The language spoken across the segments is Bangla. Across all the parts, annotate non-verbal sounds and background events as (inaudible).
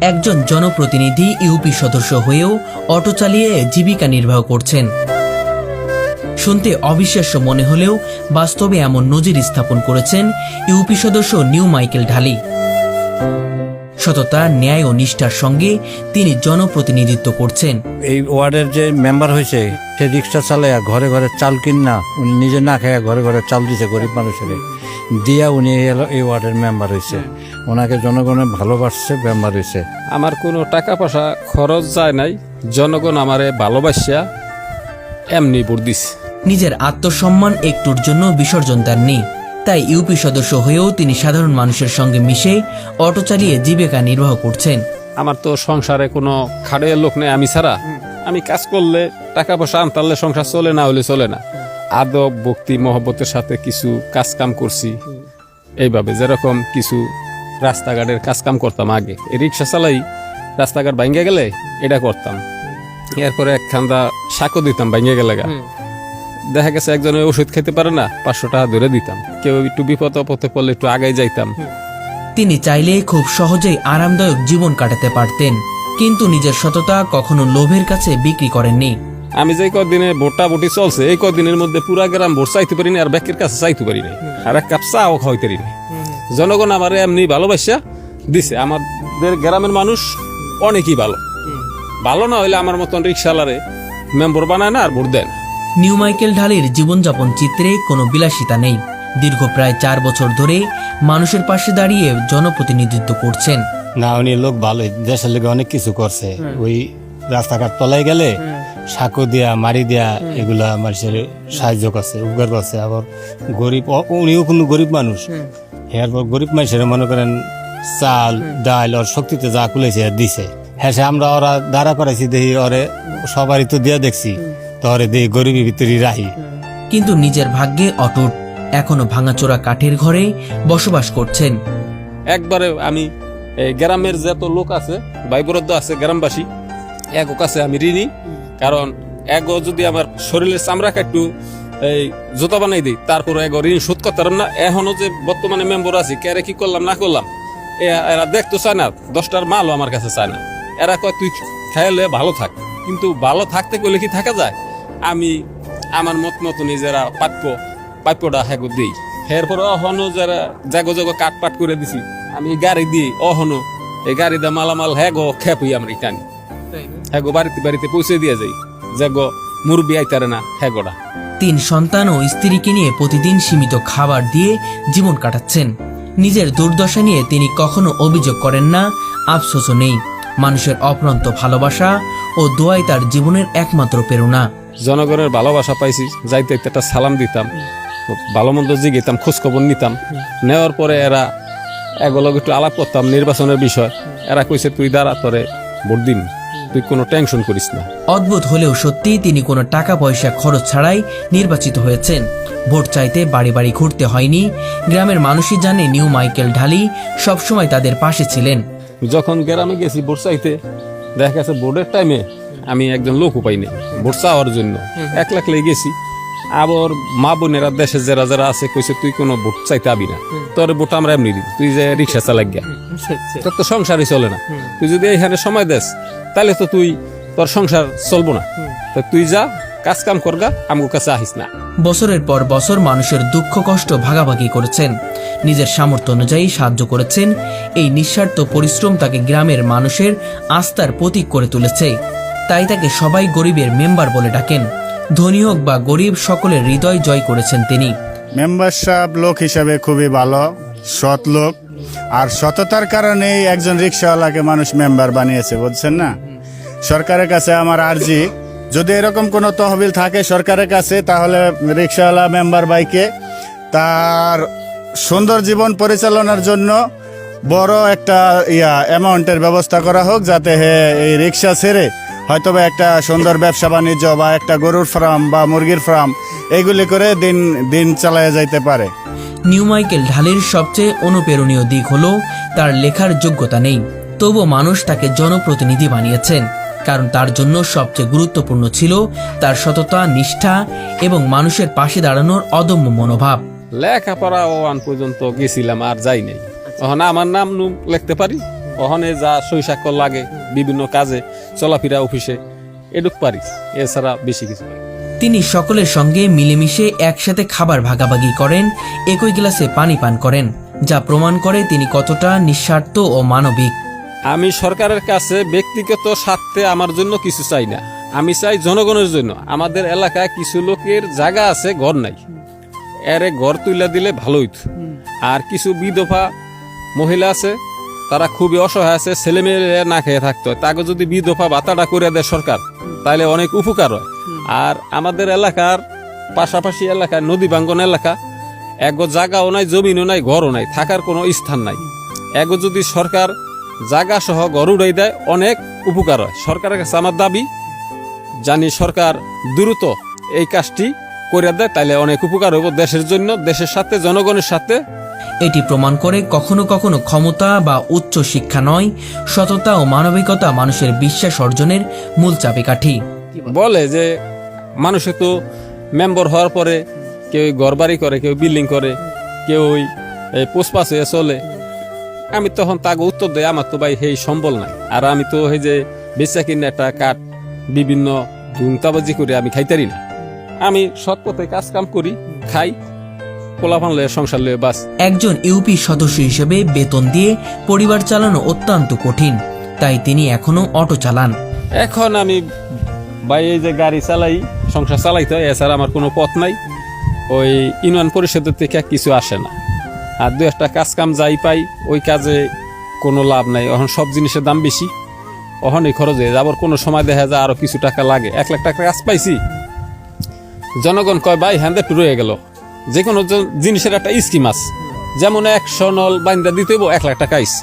একজন জনপ্রতিনিধি ইউপি সদস্য হয়েও অটো চালিয়ে জীবিকা নির্বাহ করছেন। শুনতে অবিশ্বাস্য মনে হলেও বাস্তবে এমন নজির স্থাপন করেছেন ইউপি সদস্য নিউ মাইকেল ঢালি। সততা ন্যায় ও নিষ্ঠার সঙ্গে তিনি জনপ্রতিনিধিত্ব করছেন। এই ওয়ার্ডের যে মেম্বার হয়েছে সে রিক্সা চালাইয়া ঘরে ঘরে চাল কিন না উনি নিজে না খাইয়া ঘরে ঘরে চাল দিছে গরিব মানুষের। দিয়া উনি এই- এই ওয়ার্ডের মেম্বার হয়েছে। ওনাকে জনগণে ভালোবাসছে মেম্বার হয়েছে। আমার কোনো টাকা পয়সা খরচ যায় নাই জনগণ আমারে ভালোবাসিয়া এমনি ভোট দিছে। নিজের আত্মসম্মান একটুর জন্য বিসর্জন দেননি। তাই ইউপি সদস্য হয়েও তিনি সাধারণ মানুষের সঙ্গে মিশে অটো চালিয়ে জীবিকা নির্বাহ করছেন। আমার তো সংসারে কোনো খাড়ের লোক নেই আমি ছাড়া। আমি কাজ করলে টাকা পয়সা আনতারলে সংসার চলে না হলে চলে না। আদব ভক্তি মহব্বতের সাথে কিছু কাজ কাম করছি। এইভাবে যেরকম কিছু রাস্তাঘাটের কাজ কাম করতাম আগে। রিক্সা চালাই রাস্তাঘাট ভাঙ্গে গেলে এটা করতাম। এরপরে একখান্দা শাকও দিতাম ভাঙ্গে গেলে গা। দেখা গেছে একজনের ওষুধ খেতে পারে না পাঁচশো টাকা ধরে দিতাম। কেউ একটু বিপদ আপদে পড়লে একটু আগে যাইতাম। তিনি চাইলে খুব সহজেই আরামদায়ক জীবন কাটাতে পারতেন কিন্তু নিজের সততা কখনো লোভের কাছে বিক্রি করেননি। আমি যে কদিনে ভোটা ভোটি চলছে এই কদিনের মধ্যে পুরা গ্রাম ভোট চাইতে পারি না আর ব্যাকের কাছে চাইতে পারিনি। আর এক কাপ চাও খাইতে পারি না জনগণ আমার এমনি ভালোবাসা দিছে। আমাদের গ্রামের মানুষ অনেকই ভালো। ভালো না হইলে আমার মতন রিক্সালারে মেম্বার বানায় না আর ভোট দেয় না। নিউ মাইকেল ঢালির জীবনযাপন চিত্রে কোনো বিলাসিতা নেই। দীর্ঘ প্রায় চার বছর ধরে মানুষের পাশে দাঁড়িয়ে জনপ্রতিনিধিত্ব করছেন। না উনি লোক ভালো দেশের লোক অনেক কিছু করছে। ওই রাস্তাঘাট তলায় গেলে সাঁকো দিয়া মারি দিয়া এগুলা মানুষের সাহায্য করছে উপকার করছে। আবার গরিব উনিও কোনো গরিব মানুষ। এরপর গরিব মানুষের মনে করেন চাল ডাল ওর শক্তিতে যা কুলেছে দিছে। হ্যাঁ সে আমরা ওরা দাঁড়া করাইছি দেখি ওরে সবারই তো দিয়া দেখছি। তো দে গরিবের ভিতরে রাহি। কিন্তু নিজের ভাগ্যে অটুট এখনও ভাঙাচোরা কাঠের ঘরে বসবাস করছেন। একবারে আমি এই গ্রামের যত লোক আছে ভাই বরাদ্দ আছে গ্রামবাসী এক কাছে আমি ঋণী। কারণ এক যদি আমার শরীরের চামড়া কাটু এই জুতা বানাই দিই তারপর এক ঋণ শোধ করতে পারলাম না। এখনও যে বর্তমানে মেম্বার আছি কেরে কি করলাম না করলাম এ- এরা দেখতো চায় না দশটার মালও আমার কাছে চায় না। এরা কয় তুই খাইলে ভালো থাক। কিন্তু ভালো থাকতে গেলে কি থাকা যায়? আমি আমার মত মতো নিজেরা প্রাপ্য প্রাপ্যটা হ্যাগো দিই। এরপর অহনো যারা জাগো জাগো কাটপাট করে দিছি আমি গাড়ি দিই অহনো এই গাড়ি দা মালামাল হ্যাগো খেপুই আমরা টানি। হ্যাগো বাড়িতে বাড়িতে পৌঁছে দিয়ে যাই জাগো মুরবি আইতারে না হ্যাগোটা তিন সন্তান ও স্ত্রীকে নিয়ে প্রতিদিন সীমিত খাবার দিয়ে জীবন কাটাচ্ছেন। নিজের দুর্দশা নিয়ে তিনি কখনো অভিযোগ করেন না আফসোসও নেই। মানুষের অপ্রান্ত ভালোবাসা ও দোয়াই তার জীবনের একমাত্র প্রেরণা। জনগণের ভালোবাসা পাইছি যাইতে একটা সালাম দিতাম ভালো মন্দ জিগিতাম খোঁজ খবর নিতাম। নেওয়ার পরে এরা এগুলো একটু আলাপ করতাম নির্বাচনের বিষয়। এরা কইছে তুই দাঁড়া তোরে ভোট দিন তুই কোনো টেনশন করিস না। অদ্ভুত হলেও সত্যি তিনি কোনো টাকা পয়সা খরচ ছাড়াই নির্বাচিত হয়েছেন। ভোট চাইতে বাড়ি বাড়ি ঘুরতে হয়নি। গ্রামের মানুষই জানে নিউ মাইকেল ঢালি সবসময় তাদের পাশে ছিলেন। যখন গ্রামে গেছি ভোট চাইতে দেখা গেছে ভোটের টাইমে আমি একজন লোক পাইনি ভোট চাওয়ার জন্য। এক লাখ লেগে গেছি। আবার মা বোনেরা দেশে যারা যারা আছে, কইছে, তুই কোনো ভোট চাইতে আবি না। তোর ভোট আমরা এমনি দিই তুই যে রিক্সা চালাই গিয়া। তোর তো সংসারই চলে না। তুই যদি এইখানে সময় দেস, তাহলে তো তুই, তোর সংসার চলবো না। তো তুই যা কাজ কাম করগা আমার কাছে আহিস না। বছরের পর বছর মানুষের দুঃখ, কষ্ট ভাগাভাগি করেছেন। নিজের সামর্থ্য অনুযায়ী সাহায্য করেছেন। এই নিঃস্বার্থ পরিশ্রম তাকে গ্রামের মানুষের আস্থার প্রতীক করে তুলেছে। তাই তাকে সবাই গরিবের মেম্বার বলে ডাকেন। ধনী হোক বা গরিব, সকলের হৃদয় জয় করেছেন তিনি। মেম্বার সাহেব লোক হিসাবে খুবই ভালো, সৎ লোক। আর সততার কারণেই একজন রিক্সাওয়ালাকে মানুষ মেম্বার বানিয়েছে, বুঝছেন না? সরকারের কাছে আমার আর্জি। যদি এরকম কোনো তহবিল থাকে সরকারের কাছে, তাহলে রিক্সাওয়ালা মেম্বার বাইকে তার সুন্দর জীবন পরিচালনার জন্য বড় একটা ইয়া অ্যামাউন্টের ব্যবস্থা করা হোক, যাতে হে এই রিক্সা ছেড়ে হয়তোবা একটা সুন্দর ব্যবসা বাণিজ্য বা একটা গরুর ফার্ম বা মুরগির ফার্ম এগুলি করে দিন দিন চালায় যাইতে পারে। নিউ মাইকেল ঢালির সবচেয়ে অনুপ্রেরণীয় দিক হলো তার লেখার যোগ্যতা নেই। তবু মানুষ তাকে জনপ্রতিনিধি বানিয়েছেন কারণ তার জন্য সবচেয়ে গুরুত্বপূর্ণ ছিল তার সততা নিষ্ঠা এবং মানুষের পাশে দাঁড়ানোর অদম্য মনোভাব। লেখাপড়া ও আন পর্যন্ত গেছিলাম আর যাই নাই। তখন আমার নাম লিখতে পারি? ওখানে যা শৈশাক্য লাগে বিভিন্ন কাজে। চলাফেরা অফিসে এটুক পারি এছাড়া বেশি কিছু পারি তিনি সকলের সঙ্গে মিলেমিশে একসাথে খাবার ভাগাভাগি করেন একই গ্লাসে পানি পান করেন যা প্রমাণ করে তিনি কতটা নিঃস্বার্থ ও মানবিক। আমি সরকারের কাছে ব্যক্তিগত স্বার্থে আমার জন্য কিছু চাই না। আমি চাই জনগণের জন্য। আমাদের এলাকায় কিছু লোকের জায়গা আছে ঘর নাই। এরে ঘর তুলে দিলে ভালো হইতো। আর কিছু বিধবা মহিলা আছে তারা খুবই অসহায় আছে ছেলে মেয়ে না খেয়ে থাকতো। হয় তাকে যদি বিধবা ভাতাটা করে দেয় সরকার, তাহলে অনেক উপকার হয়। আর আমাদের এলাকার পাশাপাশি এলাকায় নদী বাঙ্গন এলাকা, এগো জায়গাও নাই, জমিনও নাই, ঘরও নাই, থাকার কোনো স্থান নাই। এগো যদি সরকার জায়গা সহ ঘর উড়াই দেয়, অনেক উপকার হয়। সরকারের কাছে আমার দাবি, জানি সরকার দ্রুত এই কাজটি করে দেয়, তাহলে অনেক উপকার হইব দেশের জন্য, দেশের সাথে, জনগণের সাথে। এটি প্রমাণ করে কখনো কখনো ক্ষমতা বা উচ্চ শিক্ষা নয়, সততা ও মানবিকতা মানুষের বিশ্বাস অর্জনের মূল চাবিকাঠি। বলে যে মানুষে তো মেম্বার হওয়ার পরে কেউ ঘর বাড়ি করে, কেউ বিল্ডিং করে, কেউ পোষপাস হয়ে চলে। আমি তখন তাকে উত্তর দেয় আমার তো ভাই সেই সম্বল নাই। আর আমি তো এই যে বেচা কিনে একটা কাঠ, বিভিন্ন ধুমতাবাজি করে আমি খাইতারি না। আমি সৎ পথে কাজ কাম করি, খাই পোলাপান লয়ে সংসার লয়ে বাস। একজন ইউপি সদস্য হিসেবে বেতন দিয়ে পরিবার চালানো অত্যন্ত কঠিন তাই তিনি এখনও অটো চালান। এখন আমি ভাই এই যে গাড়ি চালাই সংসার চালাইতে হয় এছাড়া আমার কোনো পথ নাই। ওই ইউনিয়ন পরিষদের থেকে কিছু আসে না। আর দু একটা কাজ কাম যাই পাই ওই কাজে কোনো লাভ নাই। এখন সব জিনিসের দাম বেশি। অহনই খরচ হয়ে যায়। আবার কোনো সময় দেখা যায় আরও কিছু টাকা লাগে। এক লাখ টাকা কাজ পাইছি। জনগণ কয় ভাই হ্যান্ড রয়ে গেল। যে কোনো জিনিসের একটা স্কিম আছে। যেমন একশো নল বাইন্দা দিতে এক লাখ টাকা আইস।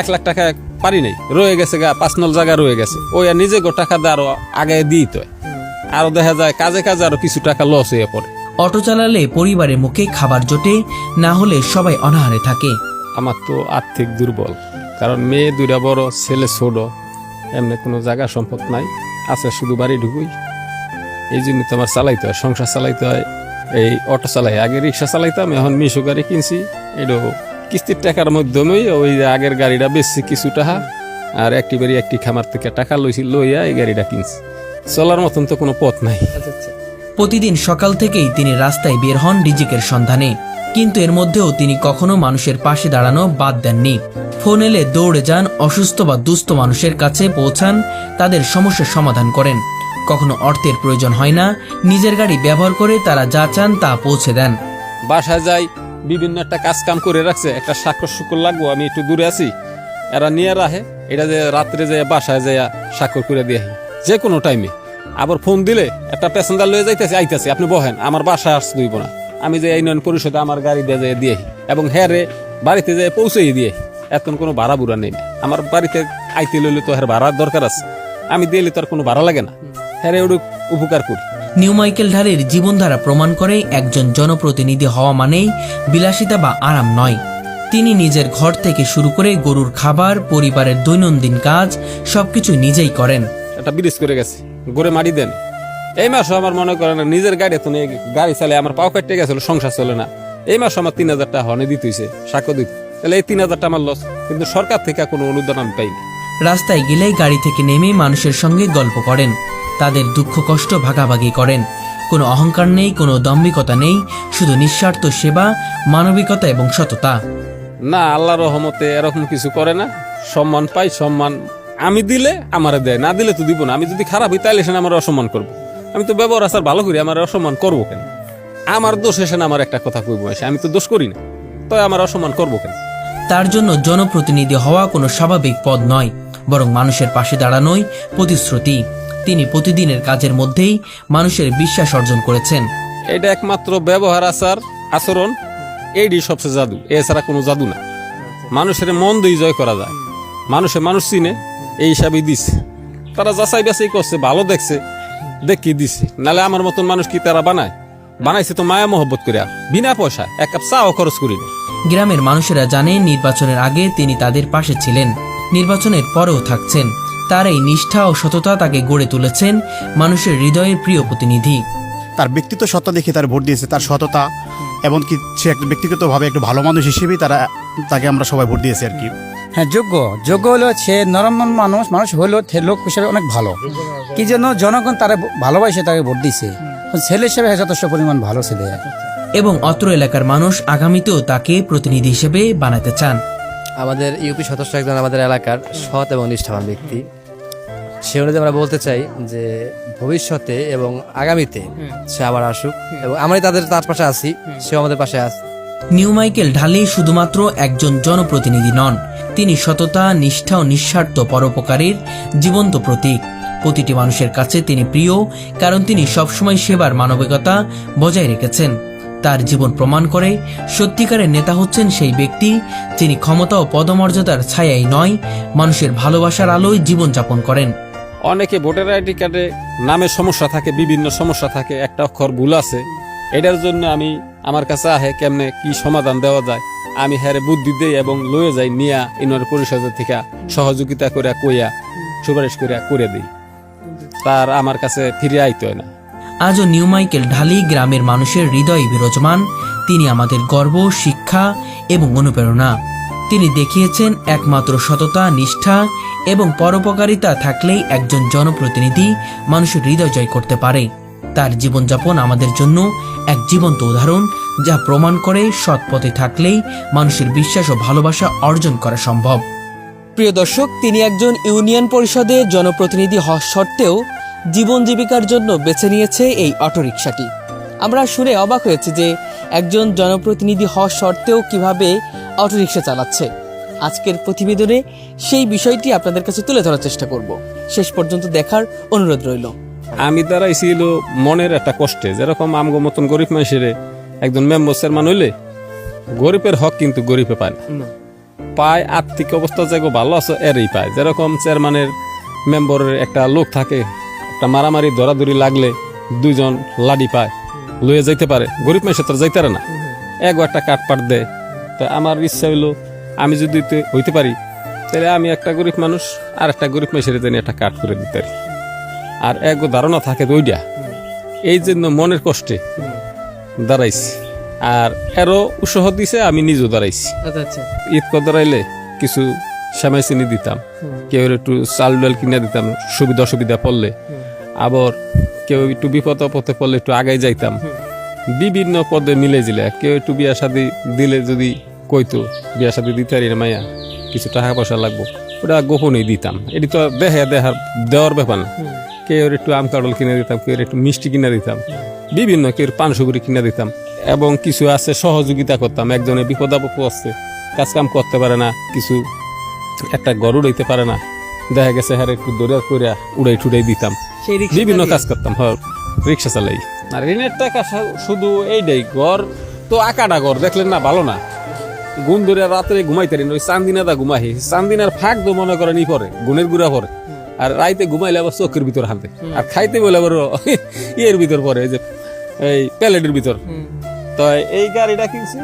এক লাখ টাকা পারি নাই রয়ে গেছে গা পাঁচ নল জায়গা রয়ে গেছে। ওই আর নিজে গো টাকা দিয়ে আরও আগে দিতে হয়। আরও দেখা যায় কাজে কাজে আরও কিছু টাকা লস হয়ে পড়ে। অটো চালালে পরিবারের মুখে খাবার জোটে না হলে সবাই অনাহারে থাকে। আমার তো আর্থিক দুর্বল কারণ মেয়ে দুইটা বড় ছেলে ছোট এমনি কোনো জায়গা সম্পদ নাই আছে শুধু বাড়ি ঢুকুই। এই জন্য তো আমার চালাইতে হয় সংসার চালাইতে হয়। এই অটো চালাই। আগে রিক্সা চালাইতাম, এখন মিশো গাড়ি কিনছি। এটা কিস্তির টাকার মাধ্যমেই ওই আগের গাড়িটা বেচছি কিছু টাকা, আর একটি বাড়ি একটি খামার থেকে টাকা লইছি, লইয়া এই গাড়িটা কিনছি। চলার মতন তো কোনো পথ নাই। প্রতিদিন সকাল থেকেই তিনি রাস্তায় বের হন রিজিকের সন্ধানে। কিন্তু এর মধ্যেও তিনি কখনো মানুষের পাশে দাঁড়ানো বাদ দেননি। ফোন এলে দৌড়ে যান, অসুস্থ বা দুস্থ মানুষের কাছে পৌঁছান, তাদের সমস্যার সমাধান করেন। কখনো অর্থের প্রয়োজন হয় না, নিজের গাড়ি ব্যবহার করে তারা যা চান তা পৌঁছে দেন। বাসায় যাই, বিভিন্ন একটা কাজ কাম করে রাখছে, একটা স্বাক্ষর শুকর লাগবো, আমি একটু দূরে আছি। এরা নিয়ে রাখে এটা যে রাত্রে যে বাসায় যায় স্বাক্ষর করে দিয়ে আসি। যে কোনো টাইমে আবার ফোন দিলে একটা প্যাসেঞ্জার লয়ে যাইতেছে, আইতেছে, আপনি বহেন, আমার বাসায় আসতে দিব না। আমি যে ইউনিয়ন পরিষদে আমার গাড়ি দিয়ে যেয়ে দিয়ে আসি। এবং হ্যাঁ রে, বাড়িতে যেয়ে পৌঁছেই দিয়ে আসি। এখন কোনো ভাড়া বুড়া নেই। আমার বাড়িতে আইতে লইলে তো হ্যাঁ ভাড়ার দরকার আছে। আমি দিলে তো আর কোনো ভাড়া লাগে না। হ্যাঁ উপকার করি। নিউ মাইকেল ঢালের জীবনধারা প্রমাণ করে একজন জনপ্রতিনিধি হওয়া মানেই বিলাসিতা বা আরাম নয়। তিনি নিজের ঘর থেকে শুরু করে গরুর খাবার পরিবারের দৈনন্দিন কাজ সবকিছু নিজেই করেন। একটা ব্রিজ করে গেছে গড়ে মারি দেন। এই মাসও আমার মনে করেন না, নিজের গাড়ি তো গাড়ি চালে আমার পাও কাটতে গেছিল সংসার চলে না। এই মাসে আমার তিন হাজার টাকা হনে দিতে হইছে সাক্ষ্য দিতে। তাহলে এই তিন হাজার টাকা আমার লস কিন্তু সরকার থেকে কোনো অনুদান আমি পাইনি। রাস্তায় গেলেই গাড়ি থেকে নেমে মানুষের সঙ্গে গল্প করেন। তাদের দুঃখ কষ্ট ভাগাভাগি করেন। কোনো অহংকার নেই কোনো দম্ভিকতা নেই শুধু নিঃস্বার্থ সেবা মানবিকতা এবং সততা। না আল্লাহ রহমতে এরকম কিছু করে না। সম্মান পাই সম্মান আমি দিলে আমার দেয় না দিলে তো দিব না। আমি যদি খারাপ হই তাহলে সে আমার অসম্মান করব। আমি তো ব্যবহার আচার ভালো করি আমার অসম্মান করব কেন? আমার দোষ এসে না আমার একটা কথা কইব এসে আমি তো দোষ করি না। তো আমার অসম্মান করব কেন? তার জন্য জনপ্রতিনিধি হওয়া কোনো স্বাভাবিক পদ নয়। বরং মানুষের পাশে দাঁড়ানোই প্রতিশ্রুতি। তিনি প্রতিদিনের কাজের মধ্যেই মানুষের বিশ্বাস অর্জন করেছেন। এটা একমাত্র ব্যবহার আচার আচরণ এইটি সবচেয়ে জাদু। এছাড়া কোনো জাদু না। মানুষের মন দিয়ে জয় করা যায়। মানুষে মানুষ চিনে এই হিসাবেই দিছে। তারা যাচাই বাছাই করছে ভালো দেখছে দেখিয়ে দিছে। নালে আমার মতন মানুষ কি তারা বানায়? বানাইছে তো মায়া মহব্বত করে বিনা পয়সা এক কাপ চাও খরচ করিনি গ্রামের মানুষেরা জানে নির্বাচনের আগে তিনি তাদের পাশে ছিলেন। নির্বাচনের পরেও থাকছেন। তার এই নিষ্ঠা ও সততা তাকে গড়ে তুলেছেন মানুষের হৃদয়ের প্রিয় প্রতিনিধি। তার ব্যক্তিত্ব সত্তা দেখে তার ভোট দিয়েছে তার সততা এবং কি সে একটা ব্যক্তিগতভাবে একটু ভালো মানুষ হিসেবেই তারা তাকে আমরা সবাই ভোট দিয়েছি আর কি। হ্যাঁ যোগ্য। যোগ্য হলো সে নরম মানুষ মানুষ হলো লোক হিসেবে অনেক ভালো। কি জন্য জনগণ তারা ভালোবাসে তাকে ভোট দিছে ছেলে হিসেবে যথেষ্ট পরিমাণ ভালো ছেলে। এবং অত্র এলাকার মানুষ আগামীতেও তাকে প্রতিনিধি হিসেবে বানাতে চান। আমাদের ইউপি সদস্য একজন আমাদের এলাকার সৎ এবং নিষ্ঠাবান ব্যক্তি। সে অনুযায়ী আমরা বলতে চাই যে ভবিষ্যতে এবং আগামীতে সে আবার আসুক এবং আমরাই তাদের তার পাশে আছি সেও আমাদের পাশে আছে নিউ মাইকেল ঢালি শুধুমাত্র একজন জনপ্রতিনিধি নন তিনি সততা নিষ্ঠা ও নিঃস্বার্থ পরোপকারের জীবন্ত প্রতীক। প্রতিটি মানুষের কাছে তিনি প্রিয় কারণ তিনি সবসময় সেবার মানবিকতা বজায় রেখেছেন। তার জীবন প্রমাণ করে, সত্যিকারের নেতা হচ্ছেন সেই ব্যক্তি যিনি ক্ষমতা ও পদমর্যাদার ছায়াই নয়, মানুষের ভালোবাসার আলোয় জীবনযাপন করেন। অনেকে ভোটার আইডি কার্ডে নামে সমস্যা থাকে, বিভিন্ন সমস্যা থাকে, একটা অক্ষর ভুল আছে। এটার জন্য আমি আমার কাছে আহে কেমনে কি সমাধান দেওয়া যায়। আমি হ্যারে বুদ্ধি দেই এবং লয়ে যাই, নিয়া ইউনিয়ন পরিষদের থেকে সহযোগিতা করে কইয়া, সুপারিশ করে করে দিই। তার আমার কাছে ফিরে আইতে হয় না। আজও নিউ মাইকেল ঢালি গ্রামের মানুষের হৃদয় বিরাজমান। তিনি আমাদের গর্ব, শিক্ষা এবং অনুপ্রেরণা। তিনি দেখিয়েছেন একমাত্র সততা, নিষ্ঠা এবং পরোপকারিতা থাকলেই একজন জনপ্রতিনিধি মানুষের হৃদয় জয় করতে পারে। তার জীবনযাপন আমাদের জন্য এক জীবন্ত উদাহরণ যা প্রমাণ করে সৎ পথে থাকলেই মানুষের বিশ্বাস ও ভালোবাসা অর্জন করা সম্ভব। প্রিয় দর্শক, তিনি একজন ইউনিয়ন পরিষদে জনপ্রতিনিধি হওয়া সত্ত্বেও জীবন জীবিকার জন্য বেছে নিয়েছে এই অটোরিকশাটি। আমরা শুনে অবাক হয়েছে যে একজন জনপ্রতিনিধি হওয়া সত্ত্বেও কীভাবে অটোরিকশা চালাচ্ছে। আজকের প্রতিবেদনে সেই বিষয়টি আপনাদের কাছে তুলে ধরার চেষ্টা করব। শেষ পর্যন্ত দেখার অনুরোধ রইল। আমি দাঁড়াইছিল মনের একটা কষ্টে যেরকম আমগো মতন গরিব মানুষের একজন মেম্বার চেয়ারম্যান হইলে গরিবের হক কিন্তু গরিবে পায় না। পায় আর্থিক অবস্থা যেগো ভালো আছে এরই পায়। যেরকম চেয়ারম্যানের মেম্বরের একটা লোক থাকে একটা মারামারি দরাদরি লাগলে দুইজন লাডি পায় লয়ে যাইতে পারে। গরিব মানুষের তো যাইতে না। এক একটা কাঠ পাট দেয়। তা আমার ইচ্ছা হইল আমি যদি হইতে পারি তাহলে আমি একটা গরিব মানুষ আর একটা গরিব মানুষের জন্য একটা কাঠ করে দিতে পারি। আর এক ধারণা থাকে তো ওইটা এই জন্য মনের কষ্টে দাঁড়াইছি। আর এরও উৎসাহ দিছে আমি নিজেও দাঁড়াইছি। আচ্ছা আচ্ছা। ঈদ কর দাঁড়াইলে কিছু সেমাই চিনি দিতাম কেউ একটু চাল ডাল কিনে দিতাম সুবিধা অসুবিধা পড়লে আবার কেউ একটু বিপদ আপদে পড়লে একটু আগে যাইতাম। বিভিন্ন পদে মিলে জিলে। কেউ একটু বিয়া শাদি দিলে যদি কইতো বিয়া শাদি দিতে পারি না মাইয়া কিছু টাকা পয়সা লাগবো ওটা গোপনেই দিতাম। এটি তো দেখে দেখার দেওয়ার ব্যাপার না। কেউ একটু আম কাঁড়ল কিনে দিতাম কেউ একটু মিষ্টি কিনে দিতাম। বিভিন্ন কেউ পান সুগুরি কিনে দিতাম। এবং কিছু আছে সহযোগিতা করতাম। একজনের বিপদ আপদ আছে কাজ কাম করতে পারে না কিছু একটা গরু উড়াইতে পারে না। দেখা গেছে হ্যাঁ একটু দৌড়া করিয়া উড়াই টুড়াই দিতাম। বিভিন্ন কাজ করতাম হ্যাঁ রিক্সা চালাই। আর ঋণের টাকা শুধু এইটাই ঘর তো আকাটা ঘর দেখলেন না ভালো না। গুণ ধরে রাত্রে ঘুমাইতে ওই চান্দিনাদা ঘুমাই চান্দিনার ফাঁক তো মনে করেন ই পরে গুণের গুড়া পরে। আর রাইতে ঘুমাইলে আবার চোখের ভিতর হাতে। আর খাইতে বলে আবার (laughs) ইয়ের ভিতর পরে এই যে এই প্যালেটের ভিতর। তো এই গাড়িটা কিনছি।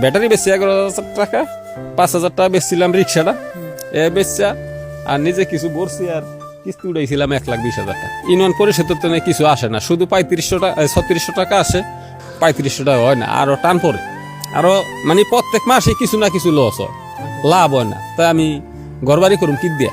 ব্যাটারি বেশি এগারো হাজার টাকা পাঁচ হাজার টাকা বেচছিলাম রিক্সাটা। এ বেচা আর নিজে কিছু বলছি আর কিস্তি উঠাইছিলাম এক লাখ বিশ হাজার টাকা। ইউনিয়ন পরিষদের তো কিছু আসে না, শুধু পঁয়ত্রিশশো টাকা ছত্রিশশো টাকা আসে, পঁয়ত্রিশশো টাকা হয় না আরও টান পরে আরও মানে প্রত্যেক মাসে কিছু না কিছু লস হয়, লাভ হয় না। তাই আমি ঘর বাড়ি করুম কি দিয়া।